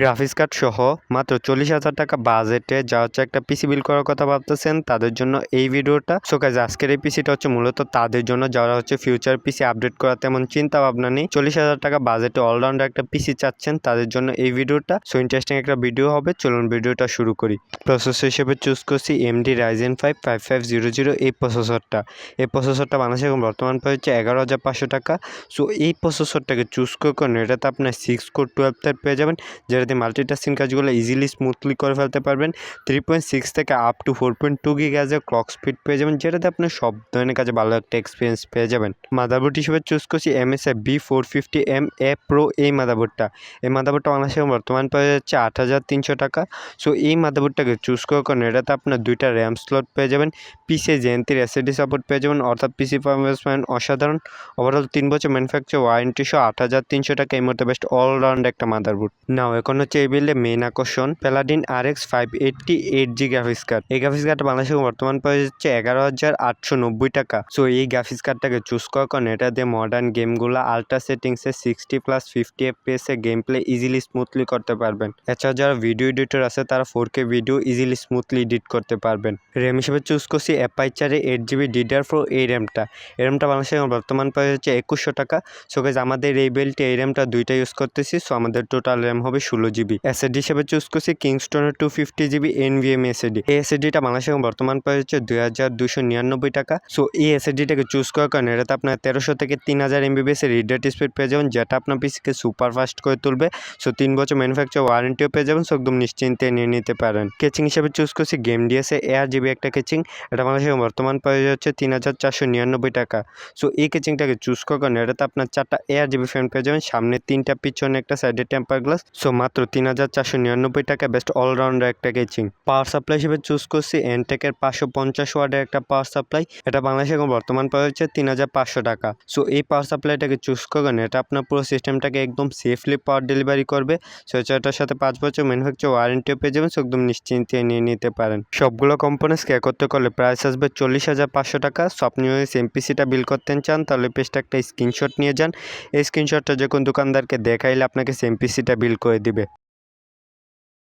Graphics card সহ মাত্র চল্লিশ হাজার টাকা বাজেটে যা হচ্ছে একটা পিসি বিল করার কথা ভাবতেছেন, তাদের জন্য এই ভিডিওটা। সো গাইজ আজকের এই পিসিটা হচ্ছে মূলত তাদের জন্য, যারা হচ্ছে ফিউচার পিসি আপডেট করা তেমন চিন্তা ভাবনা নেই। চল্লিশ হাজার টাকা বাজেটে অলরাউন্ডার একটা পিসি চাচ্ছেন, তাদের জন্য এই ভিডিওটা। সো ইন্টারেস্টিং একটা ভিডিও হবে, চলুন ভিডিওটা শুরু করি। প্রসেসর হিসেবে চুজ করছি AMD Ryzen five five five zero zero এই প্রসেসরটা এই প্রসেসরটা বাংলাদেশে এখন বর্তমান প্রাইস হচ্ছে এগারো হাজার পাঁচশো টাকা। সো এই প্রসেসরটাকে চুজ করে এটাতে আপনার সিক্স কোর টুয়েলভ পেয়ে যাবেন যেটাতে মাল্টিটাস্কিং কাজগুলো ইজিলি স্মুথলি করে ফেলতে পারবেন। থ্রি পয়েন্ট সিক্স থেকে up to four point two গিগাজের clock speed পেয়ে যাবেন, যেটাতে আপনার সব ধরনের কাজে ভালো একটা এক্সপিরিয়েন্স পেয়ে যাবেন। মাদারবোর্ড হিসেবে চুজ করছি M MSI B four fifty M A pro এই মাদারবোর্ডটা এই মাদারবোর্ডটা বাংলাদেশে বর্তমান পাওয়া যাচ্ছে আট হাজার তিনশো টাকা। সো এই মাদারবোর্ডটাকে চুজ করে করেন এটাতে আপনার দুইটা র্যাম স্লট পেয়ে যাবেন। পিসি জেএনতির এসএডি সাপোর্ট পেয়ে যাবেন, অর্থাৎ পিসি পারফরমেন্স ম্যান অসাধারণ। ওভারঅল তিন বছর ম্যানুফ্যাকচার ওয়ারেন্টি সহ আট হাজার তিনশো টাকা এই মুহূর্তে বেস্ট অলরাউন্ড একটা মাদারবোর্ড নাও এখন হচ্ছে এই বিলে মেন আকর্ষণ, Paladin R X five eighty eight G graphics card এই গ্রাফিক্স কার্ডটা বাংলাদেশে বর্তমান প্রাইস হচ্ছে এগারো হাজার আটশো নব্বই টাকা। সো এই গ্রাফিক্স কার্ডটাকে চুজ করার কারণে এটা দিয়ে মডার্ন গেমগুলো আলট্রা সেটিংসে সিক্সটি প্লাস ফিফটি এফপিএসে গেম প্লে ইজিলি স্মুথলি করতে পারবেন। এছাড়া যারা ভিডিও এডিটর আছে, তারা four K video easily smoothly edit করতে পারবেন। র্যাম হিসেবে চুজ করছি অ্যাপাইচারে এইট জিবি ডিডিআর ফোর এই র্যামটা এই র্যামটা বাংলাদেশে বর্তমান প্রাইস হচ্ছে একুশশো টাকা। সো আমাদের এই বেলটি এই র্যামটা দুইটা ইউজ করতেছি। সো আমাদের টোটাল র্যাম হবে ষোলো জিবি। এসএডি হিসেবে চুজ করছি কিংস্টনের two fifty GB NVMe SSD এই এসএডিটা বাংলাদেশে বর্তমান প্রাইস হচ্ছে দুই হাজার দুশো নিরানব্বই টাকা। সো এই এসএডিটাকে চুজ করার কারণে এটাতে আপনার তেরোশো থেকে তিন হাজার এমবিবিএস এর রিড স্পিড পেয়ে যাবেন, যেটা আপনার পিসিকে সুপার ফাস্ট করে তুলবে। সো তিন বছর ম্যানুফ্যাকচার ওয়ারেন্টিও পেয়ে যাবেন সো একদম নিশ্চিন্তে নিয়ে নিতে পারেন। কেচিং হিসেবে চুজ করছি গেম ডিএসএ এয়ার জিবি একটা কেচিং এটা বাংলাদেশে বর্তমান প্রাইস হচ্ছে তিন হাজার চারশো নিরানব্বই টাকা। সো এই কেচিংটাকে চুজ করার কারণে এটাতে আপনার চারটা এয়ার জিবি ফ্যান পেয়ে যাবেন। সামনে তিনটা, পিছনে একটা সাইডে টেম্পার গ্লাস সো মাত্র তিন হাজার চারশো নিরানব্বই টাকা বেস্ট অলরাউন্ডার একটা কেচিং পাওয়ার সাপ্লাই হিসেবে চুজ করছি এনটেকের পাঁচশো পঞ্চাশ ওয়ার্ডের একটা পাওয়ার সাপ্লাই এটা বাংলাদেশে এখন বর্তমান প্রাইস হচ্ছে তিন হাজার পাঁচশো টাকা। সো এই পাওয়ার সাপ্লাইটাকে চুজ করবেন, এটা আপনার পুরো সিস্টেমটাকে একদম সেফলি পাওয়ার ডেলিভারি করবে। সো এটার সাথে পাঁচ বছর ম্যানুফ্যাকচার ওয়ারেন্টিও পেয়ে যাবেন সো একদম নিশ্চিন্তে নিয়ে নিতে পারেন। সবগুলো কম্পোনেন্টসকে একত্র করলে প্রাইস আসবে চল্লিশ হাজার পাঁচশো টাকা। সো আপনি ওই এমপিসিটা বিল করতে চান, তাহলে পেজটা একটা স্ক্রিনশট নিয়ে যান। এই স্ক্রিনশটটা যে কোনো দোকানদারকে দেখাইলে, আপনাকে এমপিসিটা বিল করে দিবে।